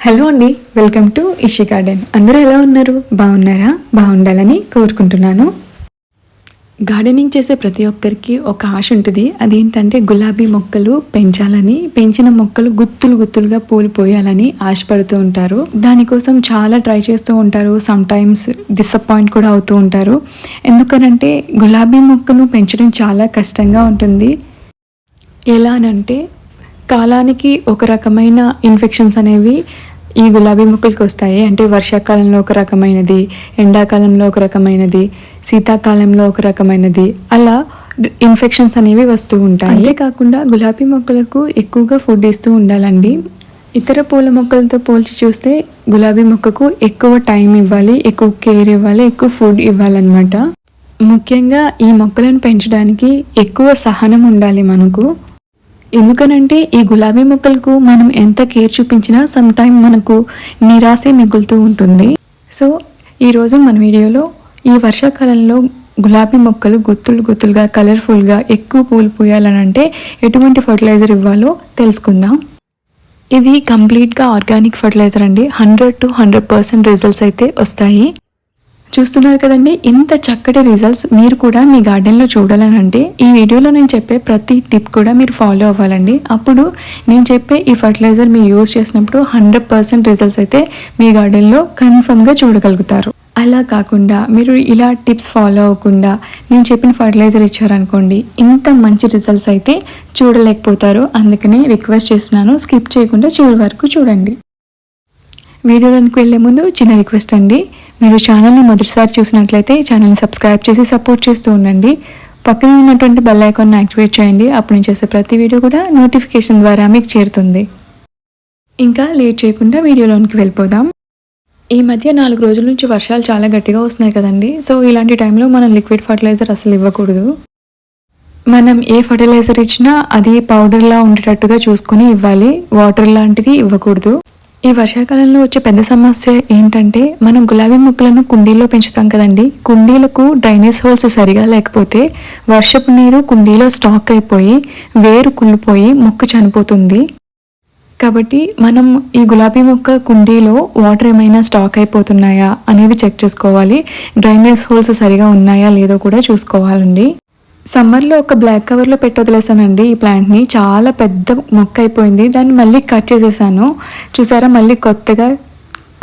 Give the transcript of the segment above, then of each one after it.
Hello అండి welcome to ఇషి garden. అందరూ ఎలా ఉన్నారు? బాగున్నారా? బాగుండాలని కోరుకుంటున్నాను. గార్డెనింగ్ చేసే ప్రతి ఒక్కరికి ఒక ఆశ ఉంటుంది. అదేంటంటే గులాబీ మొక్కలు పెంచాలని పెంచిన మొక్కలు గుత్తులు గుత్తులుగా పూలు పోయాలని ఆశపడుతూ ఉంటారు. దానికోసం చాలా ట్రై చేస్తూ ఉంటారు. సమ్ టైమ్స్ డిసప్పాయింట్ కూడా అవుతూ ఉంటారు. ఎందుకనంటే గులాబీ మొక్కను పెంచడం చాలా కష్టంగా ఉంటుంది. ఎలా అనంటే కాలానికి ఒక రకమైన ఇన్ఫెక్షన్స్ అనేవి ఈ గులాబీ మొక్కలకి వస్తాయి. అంటే వర్షాకాలంలో ఒక రకమైనది ఎండాకాలంలో ఒక రకమైనది శీతాకాలంలో ఒక రకమైనది అలా ఇన్ఫెక్షన్స్ అనేవి వస్తూ ఉంటాయి. అంతేకాకుండా గులాబీ మొక్కలకు ఎక్కువగా ఫుడ్ ఇస్తూ ఉండాలండి. ఇతర పూల మొక్కలతో పోల్చి చూస్తే గులాబీ మొక్కకు ఎక్కువ టైం ఇవ్వాలి ఎక్కువ కేర్ ఇవ్వాలి ఎక్కువ ఫుడ్ ఇవ్వాలన్నమాట. ముఖ్యంగా ఈ మొక్కలను పెంచడానికి ఎక్కువ సహనం ఉండాలి మనకు. ఎందుకనంటే ఈ గులాబీ మొక్కలకు మనం ఎంత కేర్ చూపించినా సమ్ టైం మనకు నిరాశే మిగులుతూ ఉంటుంది. సో ఈరోజు మన వీడియోలో ఈ వర్షాకాలంలో గులాబీ మొక్కలు గుత్తులు గుత్తులుగా కలర్ఫుల్గా ఎక్కువ పూలు పూయాలనంటే ఎటువంటి ఫర్టిలైజర్ ఇవ్వాలో తెలుసుకుందాం. ఇది కంప్లీట్గా ఆర్గానిక్ ఫర్టిలైజర్ అండి. Hundred to hundred percent results అయితే వస్తాయి. చూస్తున్నారు కదండి ఇంత చక్కటి రిజల్ట్స్ మీరు కూడా మీ గార్డెన్లో చూడాలని అంటే ఈ వీడియోలో నేను చెప్పే ప్రతి టిప్ కూడా మీరు ఫాలో అవ్వాలండి. అప్పుడు నేను చెప్పే ఈ ఫర్టిలైజర్ మీరు యూజ్ చేసినప్పుడు హండ్రెడ్ పర్సెంట్ రిజల్ట్స్ అయితే మీ గార్డెన్లో కన్ఫర్మ్గా చూడగలుగుతారు. అలా కాకుండా మీరు ఇలా టిప్స్ ఫాలో అవ్వకుండా నేను చెప్పిన ఫర్టిలైజర్ ఇచ్చారనుకోండి ఇంత మంచి రిజల్ట్స్ అయితే చూడలేకపోతారు. అందుకని రిక్వెస్ట్ చేస్తున్నాను స్కిప్ చేయకుండా చివరి వరకు చూడండి. వీడియోలోకి వెళ్ళే ముందు చిన్న రిక్వెస్ట్ అండి. మీరు ఛానల్ని మొదటిసారి చూసినట్లయితే ఛానల్ని సబ్స్క్రైబ్ చేసి సపోర్ట్ చేస్తూ ఉండండి. పక్కన ఉన్నటువంటి బెల్ ఐకాన్ని యాక్టివేట్ చేయండి. అప్పుడు నేను చేసే ప్రతి వీడియో కూడా నోటిఫికేషన్ ద్వారా మీకు చేరుతుంది. ఇంకా లేట్ చేయకుండా వీడియోలోనికి వెళ్ళిపోదాం. ఈ మధ్య నాలుగు రోజుల నుంచి వర్షాలు చాలా గట్టిగా వస్తున్నాయి కదండి. సో ఇలాంటి టైంలో మనం లిక్విడ్ ఫర్టిలైజర్ అసలు ఇవ్వకూడదు. మనం ఏ ఫర్టిలైజర్ ఇచ్చినా అది పౌడర్లా ఉండేటట్టుగా చూసుకొని ఇవ్వాలి. వాటర్ లాంటిది ఇవ్వకూడదు. ఈ వర్షాకాలంలో వచ్చే పెద్ద సమస్య ఏంటంటే మనం గులాబీ మొక్కలను కుండీలో పెంచుతాం కదండి. కుండీలకు డ్రైనేజ్ హోల్స్ సరిగా లేకపోతే వర్షపు నీరు కుండీలో స్టాక్ అయిపోయి వేరు కుళ్ళిపోయి మొక్క చనిపోతుంది. కాబట్టి మనం ఈ గులాబీ మొక్క కుండీలో వాటర్ ఏమైనా స్టాక్ అయిపోతున్నాయా అనేది చెక్ చేసుకోవాలి. డ్రైనేజ్ హోల్స్ సరిగా ఉన్నాయా లేదో కూడా చూసుకోవాలండి. సమ్మర్లో ఒక బ్లాక్ కవర్లో పెట్టి వదిలేసానండి ఈ ప్లాంట్ని. చాలా పెద్ద మొక్క అయిపోయింది. దాన్ని మళ్ళీ కట్ చేసేసాను. చూసారా మళ్ళీ కొత్తగా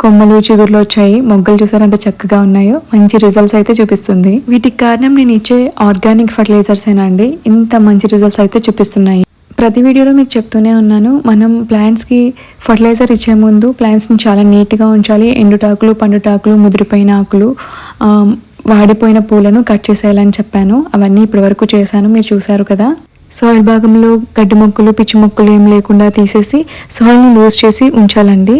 కొమ్మలు చిగుర్లు వచ్చాయి. మొగ్గలు చూసారా ఎంత చక్కగా ఉన్నాయో. మంచి రిజల్ట్స్ అయితే చూపిస్తుంది. వీటికి కారణం నేను ఇచ్చే ఆర్గానిక్ ఫర్టిలైజర్స్ అండి? ఇంత మంచి రిజల్ట్స్ అయితే చూపిస్తున్నాయి. ప్రతి వీడియోలో మీకు చెప్తూనే ఉన్నాను. మనం ప్లాంట్స్కి ఫర్టిలైజర్ ఇచ్చే ముందు ప్లాంట్స్ని చాలా నీట్గా ఉంచాలి. ఎండుటాకులు పండుటాకులు ముదిరిపోయిన ఆకులు వాడిపోయిన పూలను కట్ చేసేయాలని చెప్పాను. అవన్నీ ఇప్పటి వరకు చేశాను. మీరు చూసారు కదా. సాయిల్ భాగంలో గడ్డి మొక్కలు పిచ్చి మొక్కలు ఏం లేకుండా తీసేసి సాయిల్ని లూజ్ చేసి ఉంచాలండి.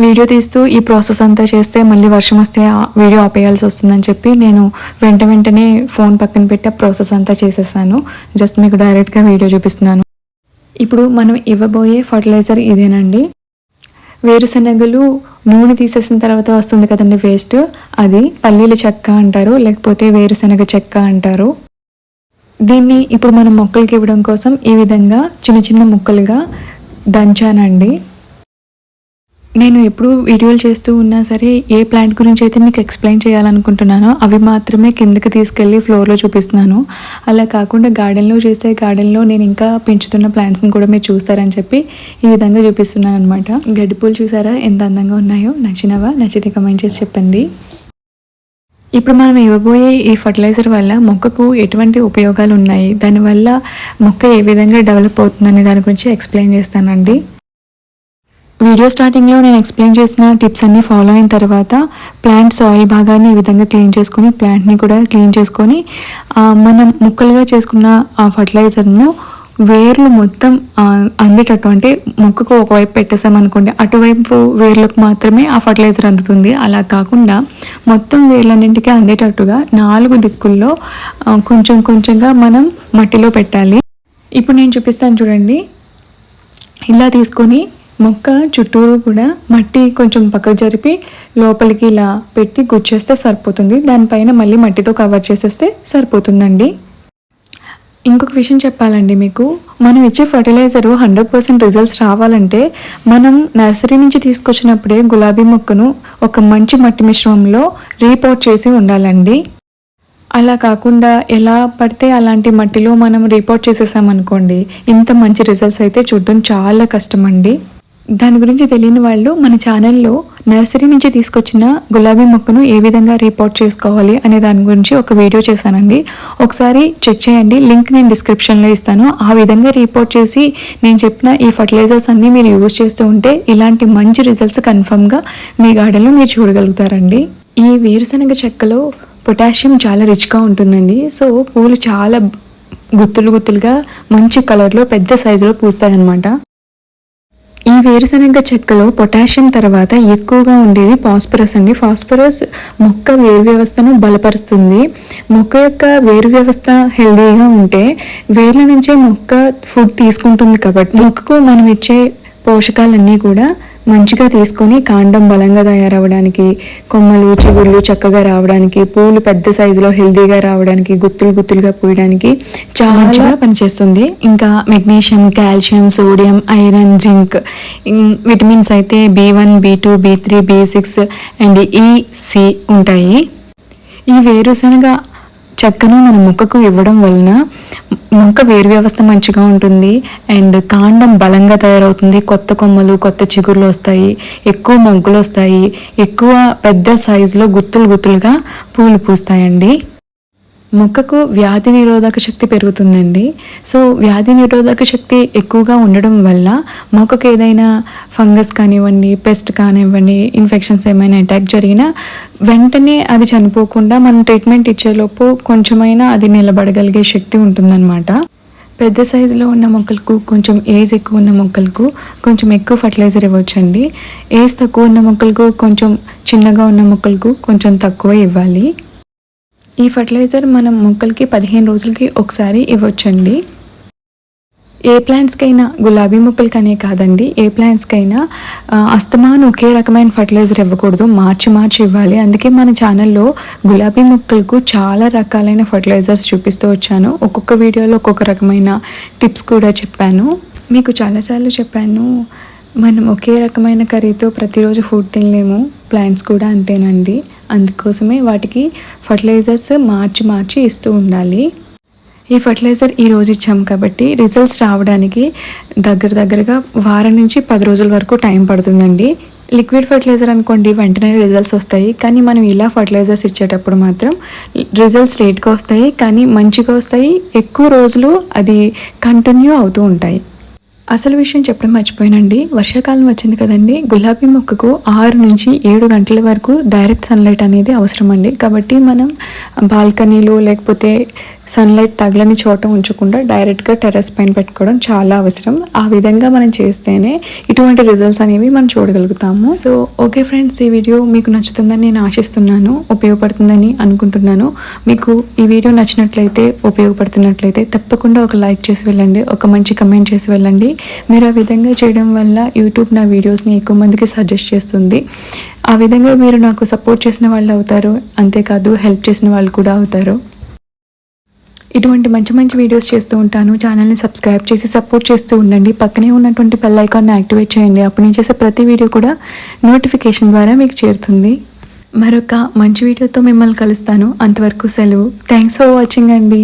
వీడియో తీస్తూ ఈ ప్రాసెస్ అంతా చేస్తే మళ్ళీ వర్షం వస్తే వీడియో ఆపేయాల్సి వస్తుందని చెప్పి నేను వెంట వెంటనే ఫోన్ పక్కన పెట్టి ఆ ప్రాసెస్ అంతా చేసేసాను. జస్ట్ మీకు డైరెక్ట్గా వీడియో చూపిస్తున్నాను. ఇప్పుడు మనం ఇవ్వబోయే ఫర్టిలైజర్ ఇదేనండి. వేరుశనగలు నూనె తీసేసిన తర్వాత వస్తుంది కదండి వేస్ట్. అది పల్లీల చెక్క అంటారు లేకపోతే వేరుశనగ చెక్క అంటారు. దీన్ని ఇప్పుడు మనం మొక్కలకి ఇవ్వడం కోసం ఈ విధంగా చిన్న చిన్న ముక్కలుగా దంచానండి. నేను ఎప్పుడు వీడియోలు చేస్తూ ఉన్నా సరే ఏ ప్లాంట్ గురించి అయితే మీకు ఎక్స్ప్లెయిన్ చేయాలనుకుంటున్నానో అవి మాత్రమే కిందకి తీసుకెళ్ళి ఫ్లోర్లో చూపిస్తున్నాను. అలా కాకుండా గార్డెన్లో చేస్తే గార్డెన్లో నేను ఇంకా పెంచుతున్న ప్లాంట్స్ని కూడా మీరు చూస్తారని చెప్పి ఈ విధంగా చూపిస్తున్నాను అనమాట గడ్డిపూలు చూసారా? ఎంత అందంగా ఉన్నాయో. నచ్చినవా? నచ్చితే కమెంట్ చేసి చెప్పండి. ఇప్పుడు మనం ఇవ్వబోయే ఈ ఫర్టిలైజర్ వల్ల మొక్కకు ఎటువంటి ఉపయోగాలు ఉన్నాయి? దానివల్ల మొక్క ఏ విధంగా డెవలప్ అవుతుందనే దాని గురించి ఎక్స్ప్లెయిన్ చేస్తానండి. వీడియో స్టార్టింగ్లో నేను ఎక్స్ప్లెయిన్ చేసిన టిప్స్ అన్నీ ఫాలో అయిన తర్వాత ప్లాంట్ సాయిల్ భాగాన్ని ఈ విధంగా క్లీన్ చేసుకొని ప్లాంట్ని కూడా క్లీన్ చేసుకొని మనం ముక్కలుగా చేసుకున్న ఆ ఫర్టిలైజర్ను వేర్లు మొత్తం అందేటట్టు అంటే మొక్కకు ఒకవైపు పెట్టేసామనుకోండి అటువైపు వేర్లకు మాత్రమే ఆ ఫర్టిలైజర్ అందుతుంది. అలా కాకుండా మొత్తం వేర్లన్నింటికి అందేటట్టుగా నాలుగు దిక్కుల్లో కొంచెం కొంచెంగా మనం మట్టిలో పెట్టాలి. ఇప్పుడు నేను చూపిస్తాను చూడండి. ఇలా తీసుకొని మొక్క చుట్టూరు కూడా మట్టి కొంచెం పక్కకు జరిపి లోపలికి ఇలా పెట్టి గుచ్చేస్తే సరిపోతుంది. దానిపైన మళ్ళీ మట్టితో కవర్ చేసేస్తే సరిపోతుందండి. ఇంకొక విషయం చెప్పాలండి మీకు. మనం ఇచ్చే ఫర్టిలైజరు హండ్రెడ్ పర్సెంట్ రిజల్ట్స్ రావాలంటే మనం నర్సరీ నుంచి తీసుకొచ్చినప్పుడే గులాబీ మొక్కను ఒక మంచి మట్టి మిశ్రమంలో రీపోర్ట్ చేసి ఉండాలండి. అలా కాకుండా ఎలా పడితే అలాంటి మట్టిలో మనం రిపోర్ట్ చేసేసామనుకోండి ఇంత మంచి రిజల్ట్స్ అయితే చూడడం చాలా కష్టం అండి దాని గురించి తెలియని వాళ్ళు మన ఛానల్లో నర్సరీ నుంచి తీసుకొచ్చిన గులాబీ మొక్కను ఏ విధంగా రిపోర్ట్ చేసుకోవాలి అనే దాని గురించి ఒక వీడియో చేశానండి. ఒకసారి చెక్ చేయండి. లింక్ నేను డిస్క్రిప్షన్లో ఇస్తాను. ఆ విధంగా రిపోర్ట్ చేసి నేను చెప్పిన ఈ ఫర్టిలైజర్స్ అన్నీ మీరు యూజ్ చేస్తూ ఉంటే ఇలాంటి మంచి రిజల్ట్స్ కన్ఫర్మ్గా మీ గార్డెన్లో మీరు చూడగలుగుతారండి. ఈ వేరుశనగ చెక్కలో పొటాషియం చాలా రిచ్గా ఉంటుందండి. సో పూలు చాలా గుత్తులు గుత్తులుగా మంచి కలర్లో పెద్ద సైజులో పూస్తాయన్నమాట. ఈ వేరుశనగ చెక్కలో పొటాషియం తర్వాత ఎక్కువగా ఉండేది ఫాస్ఫరస్ అండి. ఫాస్ఫరస్ మొక్క వేరు వ్యవస్థను బలపరుస్తుంది. మొక్క యొక్క వేరు వ్యవస్థ హెల్దీగా ఉంటే వేర్ల నుంచే మొక్క ఫుడ్ తీసుకుంటుంది కాబట్టి మొక్కకు మనం ఇచ్చే పోషకాలన్నీ కూడా మంచిగా తీసుకొని కాండం బలంగా తయారవడానికి కొమ్మలు చిగుళ్ళు చక్కగా రావడానికి పూలు పెద్ద సైజులో హెల్దీగా రావడానికి గుత్తులు గుత్తులుగా పూయడానికి చాలా పనిచేస్తుంది. ఇంకా magnesium calcium sodium iron zinc vitamins అయితే B one B two B three B six and E C ఉంటాయి. ఈ వేరుశనగ చెక్కను మన మొక్కకు ఇవ్వడం వలన మొక్క వేరు వ్యవస్థ మంచిగా ఉంటుంది. అండ్ కాండం బలంగా తయారవుతుంది. కొత్త కొమ్మలు కొత్త చిగుర్లు వస్తాయి. ఎక్కువ మొగ్గులు వస్తాయి. ఎక్కువ పెద్ద సైజులో గుత్తులు గుత్తులుగా పూలు పూస్తాయండి. మొక్కకు వ్యాధి నిరోధక శక్తి పెరుగుతుందండి. సో వ్యాధి నిరోధక శక్తి ఎక్కువగా ఉండడం వల్ల మొక్కకు ఏదైనా ఫంగస్ కానివ్వండి పెస్ట్ కానివ్వండి ఇన్ఫెక్షన్స్ ఏమైనా అటాక్ జరిగినా వెంటనే అది చనిపోకుండా మనం ట్రీట్మెంట్ ఇచ్చేలోపు కొంచెమైనా అది నిలబడగలిగే శక్తి ఉంటుందన్నమాట. పెద్ద సైజులో ఉన్న మొక్కలకు కొంచెం ఏజ్ ఎక్కువ ఉన్న మొక్కలకు కొంచెం ఎక్కువ ఫర్టిలైజర్ ఇవ్వచ్చండి. ఏజ్ తక్కువ ఉన్న మొక్కలకు కొంచెం చిన్నగా ఉన్న మొక్కలకు కొంచెం తక్కువ ఇవ్వాలి. ఈ ఫర్టిలైజర్ మనం మొక్కలకి పదిహేను రోజులకి ఒకసారి ఇవ్వచ్చండి. ఏ ప్లాంట్స్కైనా గులాబీ మొక్కలకనే కాదండి. ఏ ప్లాంట్స్కైనా అస్తమాను ఒకే రకమైన ఫర్టిలైజర్ ఇవ్వకూడదు. మార్చి మార్చి ఇవ్వాలి. అందుకే మన ఛానల్లో గులాబీ మొక్కలకు చాలా రకాలైన ఫర్టిలైజర్స్ చూపిస్తూ వచ్చాను. ఒక్కొక్క వీడియోలో ఒక్కొక్క రకమైన టిప్స్ కూడా చెప్పాను. మీకు చాలాసార్లు చెప్పాను మనం ఒకే రకమైన కర్రీతో ప్రతిరోజు ఫుడ్ తినలేము. ప్లాంట్స్ కూడా అంతేనండి. అందుకోసమే వాటికి ఫర్టిలైజర్స్ మార్చి మార్చి ఇస్తూ ఉండాలి. ఈ ఫర్టిలైజర్ ఈ రోజు ఇచ్చాం కాబట్టి రిజల్ట్స్ రావడానికి దగ్గర దగ్గరగా వారం నుంచి పది రోజుల వరకు టైం పడుతుందండి. లిక్విడ్ ఫర్టిలైజర్ అనుకోండి వెంటనే రిజల్ట్స్ వస్తాయి. కానీ మనం ఇలా ఫర్టిలైజర్స్ ఇచ్చేటప్పుడు మాత్రం రిజల్ట్స్ లేట్గా వస్తాయి. కానీ మంచిగా వస్తాయి. ఎక్కువ రోజులు అది కంటిన్యూ అవుతూ ఉంటాయి. అసలు విషయం చెప్పడం మర్చిపోయానండి. వర్షాకాలం వచ్చింది కదండి. గులాబీ మొక్కకు ఆరు నుంచి ఏడు గంటల వరకు డైరెక్ట్ సన్లైట్ అనేది అవసరం అండి కాబట్టి మనం బాల్కనీలు లేకపోతే సన్లైట్ తగలని చోట ఉంచకుండా డైరెక్ట్గా టెర్రస్ పైన పెట్టుకోవడం చాలా అవసరం. ఆ విధంగా మనం చేస్తేనే ఇటువంటి రిజల్ట్స్ అనేవి మనం చూడగలుగుతాము. సో ఓకే ఫ్రెండ్స్ ఈ వీడియో మీకు నచ్చుతుందని నేను ఆశిస్తున్నాను ఉపయోగపడుతుందని అనుకుంటున్నాను. మీకు ఈ వీడియో నచ్చినట్లయితే ఉపయోగపడుతున్నట్లయితే తప్పకుండా ఒక లైక్ చేసి వెళ్ళండి ఒక మంచి కమెంట్ చేసి వెళ్ళండి. మీరు ఆ విధంగా చేయడం వల్ల యూట్యూబ్ నా వీడియోస్ని ఎక్కువ మందికి సజెస్ట్ చేస్తుంది. ఆ విధంగా మీరు నాకు సపోర్ట్ చేసిన వాళ్ళు అవుతారు. అంతేకాదు హెల్ప్ చేసిన వాళ్ళు కూడా అవుతారు. ఇటువంటి మంచి మంచి వీడియోస్ చేస్తూ ఉంటాను. ఛానల్ని సబ్స్క్రైబ్ చేసి సపోర్ట్ చేస్తూ ఉండండి. పక్కనే ఉన్నటువంటి బెల్ ఐకాన్ని యాక్టివేట్ చేయండి. అప్పుడు నేను చేసే ప్రతి వీడియో కూడా నోటిఫికేషన్ ద్వారా మీకు చేరుతుంది. మరొక మంచి వీడియోతో మిమ్మల్ని కలుస్తాను. అంతవరకు సెలవు. థ్యాంక్స్ ఫర్ వాచింగ్ అండి.